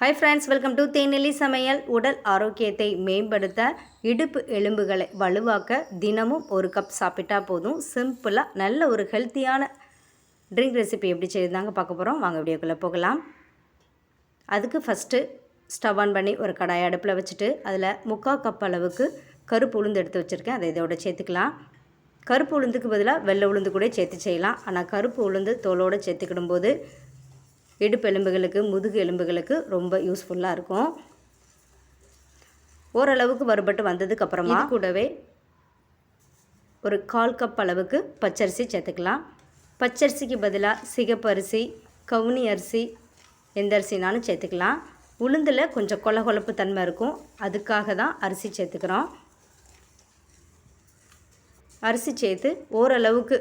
Hi friends welcome to Thenelli சமையல். உடல் ஆரோக்கியத்தை மேம்படுத்த இடுப்பு எலும்புகளை வலுவாக்க தினமும் ஒரு கப் சாப்பிட்டா போதும். சிம்பிளாக நல்ல ஒரு ஹெல்த்தியான ட்ரிங்க் ரெசிபி எப்படி செய்யுதாங்க பார்க்க போகிறோம் வாங்க வீடியோக்குள்ளே போகலாம். அதுக்கு ஃபஸ்ட்டு ஸ்டவ் ஆன் பண்ணி ஒரு கடாய் அடுப்பில் வச்சுட்டு அதில் முக்கால் கப் அளவுக்கு கருப்பு உளுந்து எடுத்து வச்சுருக்கேன். அதை இதோட சேர்த்துக்கலாம். கருப்பு உளுந்துக்கு பதிலாக வெள்ளை உளுந்து கூட சேர்த்து செய்யலாம். ஆனால் கருப்பு உளுந்து தோலோடு சேர்த்துக்கிடும்போது இடுப்பு எலும்புகளுக்கு முதுகு எலும்புகளுக்கு ரொம்ப யூஸ்ஃபுல்லாக இருக்கும். ஓரளவுக்கு வறுபட்டு வந்ததுக்கப்புறமா கூடவே ஒரு கால் கப் அளவுக்கு பச்சரிசி சேர்த்துக்கலாம். பச்சரிசிக்கு பதிலாக சிகப்பு அரிசி கவுனி அரிசி எந்த அரிசினாலும் சேர்த்துக்கலாம். உளுந்தில் கொஞ்சம் கொல கொலப்பு தன்மை இருக்கும். அதுக்காக தான் அரிசி சேர்த்துக்கிறோம். அரிசி சேர்த்து ஓரளவுக்கு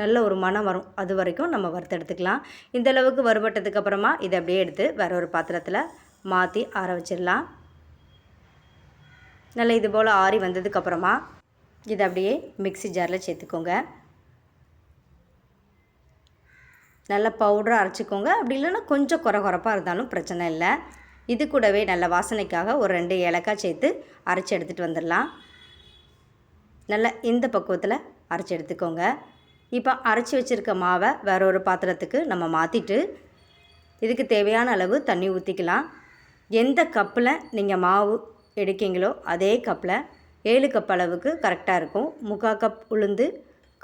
நல்ல ஒரு மனம் வரும். அது வரைக்கும் நம்ம வறுத்தெடுத்துக்கலாம் இந்தளவுக்கு வறுபட்டதுக்கு அப்புறமா இதை அப்படியே எடுத்து வேற ஒரு பாத்திரத்தில் மாற்றி ஆற வச்சிடலாம். நல்லா இது போல் ஆறி வந்ததுக்கப்புறமா இதை அப்படியே மிக்சி ஜாரில் சேர்த்துக்கோங்க. நல்லா பவுடராக அரைச்சிக்கோங்க. அப்படி இல்லைன்னா கொஞ்சம் குறை குறைப்பாக இருந்தாலும் பிரச்சனை இல்லை. இது கூடவே நல்ல வாசனைக்காக ஒரு ரெண்டு ஏலக்காய் சேர்த்து அரைச்சி எடுத்துகிட்டு வந்துடலாம். நல்லா இந்த பக்குவத்தில் அரைச்சி எடுத்துக்கோங்க. இப்போ அரைச்சி வச்சுருக்க மாவை வேற ஒரு பாத்திரத்துக்கு நம்ம மாற்றிட்டு இதுக்கு தேவையான அளவு தண்ணி ஊற்றிக்கலாம் எந்த கப்பில் நீங்கள் மாவு எடுக்கீங்களோ அதே கப்பில் ஏழு கப் அளவுக்கு கரெக்டாக இருக்கும். முக்கால் கப் உளுந்து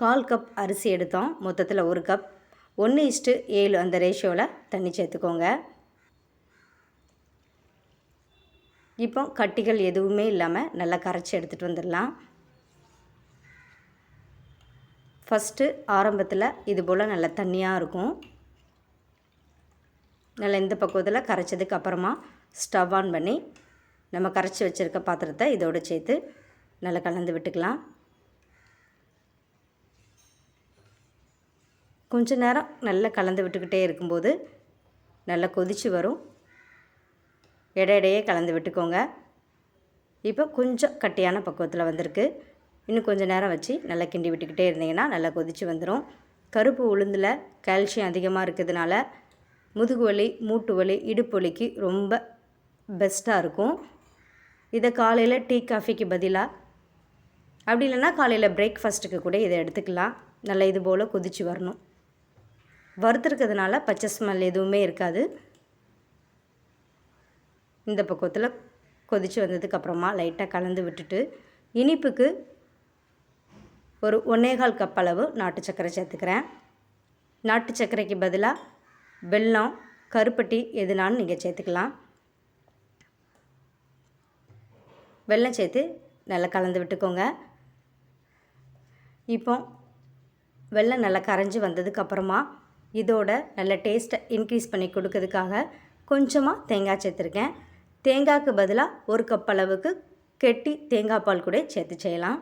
கால் கப் அரிசி எடுத்தோம். மொத்தத்தில் ஒரு கப். ஒன்று இஸ்ட்டு ஏழு அந்த ரேஷியோவில் தண்ணி சேர்த்துக்கோங்க. இப்போ கட்டிகள் எதுவுமே இல்லாமல் நல்லா கரைச்சி எடுத்துகிட்டு வந்துடலாம். ஃபஸ்ட்டு ஆரம்பத்தில் இது போல் நல்லா தண்ணியாக இருக்கும். நல்லா இந்த பக்குவத்தில் கரைச்சதுக்கு அப்புறமா ஸ்டவ் ஆன் பண்ணி நம்ம கரைச்சி வச்சுருக்க பாத்திரத்தை இதோடு சேர்த்து நல்லா கலந்து விட்டுக்கலாம். கொஞ்ச நேரம் நல்லா கலந்து விட்டுக்கிட்டே இருக்கும்போது நல்லா கொதித்து வரும். இடையிடையே கலந்து விட்டுக்கோங்க. இப்போ கொஞ்சம் கட்டியான பக்குவத்தில் வந்திருக்கு. இன்னும் கொஞ்சம் நேரம் வச்சு நல்லா கிண்டி விட்டுக்கிட்டே இருந்தீங்கன்னா நல்லா கொதித்து வந்துடும் கருப்பு உளுந்தில் கால்சியம் அதிகமாக இருக்கிறதுனால முதுகு வலி மூட்டு வலி இடுப்பு வலிக்கு ரொம்ப பெஸ்ட்டாக இருக்கும். இதை காலையில் டீ காஃபிக்கு பதிலாக அப்படி இல்லைன்னா காலையில் பிரேக்ஃபாஸ்ட்டுக்கு கூட இதை எடுத்துக்கலாம். நல்லா இது போல் கொதித்து வரணும். வறுத்துருக்கிறதுனால பச்சை ஸ்மெல் எதுவுமே இருக்காது. இந்த பக்கத்தில் கொதித்து வந்ததுக்கப்புறமா லைட்டாக கலந்து விட்டுட்டு இனிப்புக்கு ஒரு ஒன்னேகால் கப் அளவு நாட்டு சர்க்கரை சேர்த்துக்கிறேன். நாட்டு சர்க்கரைக்கு பதிலாக வெல்லம் கருப்பட்டி எதுனாலும் நீங்கள் சேர்த்துக்கலாம். வெல்லம் சேர்த்து நல்லா கலந்து விட்டுக்கோங்க. இப்போ வெள்ளம் நல்லா கரைஞ்சி வந்ததுக்கப்புறமா இதோட நல்ல டேஸ்ட்டை இன்க்ரீஸ் பண்ணி கொடுக்கறதுக்காக கொஞ்சமாக தேங்காய் சேர்த்துருக்கேன். தேங்காய்க்கு பதிலாக ஒரு கப் அளவுக்கு கெட்டி தேங்காய் பால் கூட சேர்த்து செய்யலாம்.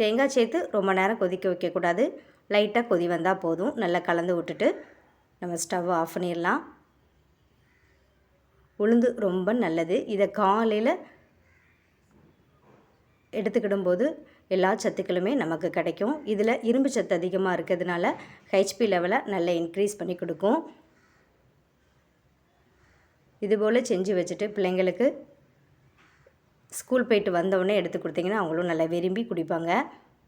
தேங்காய் சேர்த்து ரொம்ப நேரம் கொதிக்க வைக்கக்கூடாது. லைட்டாக கொதி வந்தால் போதும். நல்லா கலந்து விட்டுட்டு நம்ம ஸ்டவ் ஆஃப் பண்ணிடலாம். உளுந்து ரொம்ப நல்லது. இதை காலையில் எடுத்துக்கிடும்போது எல்லா சத்துக்களுமே நமக்கு கிடைக்கும். இதில் இரும்பு சத்து அதிகமாக இருக்கிறதுனால ஹெச்பி லெவலை நல்லா இன்க்ரீஸ் பண்ணி கொடுக்கும். இதுபோல் செஞ்சு வச்சுட்டு பிள்ளைங்களுக்கு ஸ்கூல் போயிட்டு வந்தவுடனே எடுத்து கொடுத்தீங்கன்னா அவங்களும் நல்லா விரும்பி குடிப்பாங்க.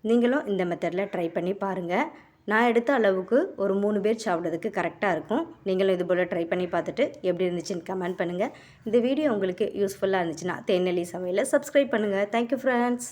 நீங்களும் இந்த மெத்தடில் ட்ரை பண்ணி பாருங்கள் நான் எடுத்த அளவுக்கு ஒரு மூணு பேர் சாப்பிட்றதுக்கு கரெக்டாக இருக்கும். நீங்களும் இது போல் ட்ரை பண்ணி பார்த்துட்டு எப்படி இருந்துச்சுன்னு கமெண்ட் பண்ணுங்கள் இந்த வீடியோ உங்களுக்கு யூஸ்ஃபுல்லாக இருந்துச்சுன்னா தேநெல்லி சமையலை சப்ஸ்கிரைப் பண்ணுங்கள் தேங்க்யூ ஃப்ரெண்ட்ஸ்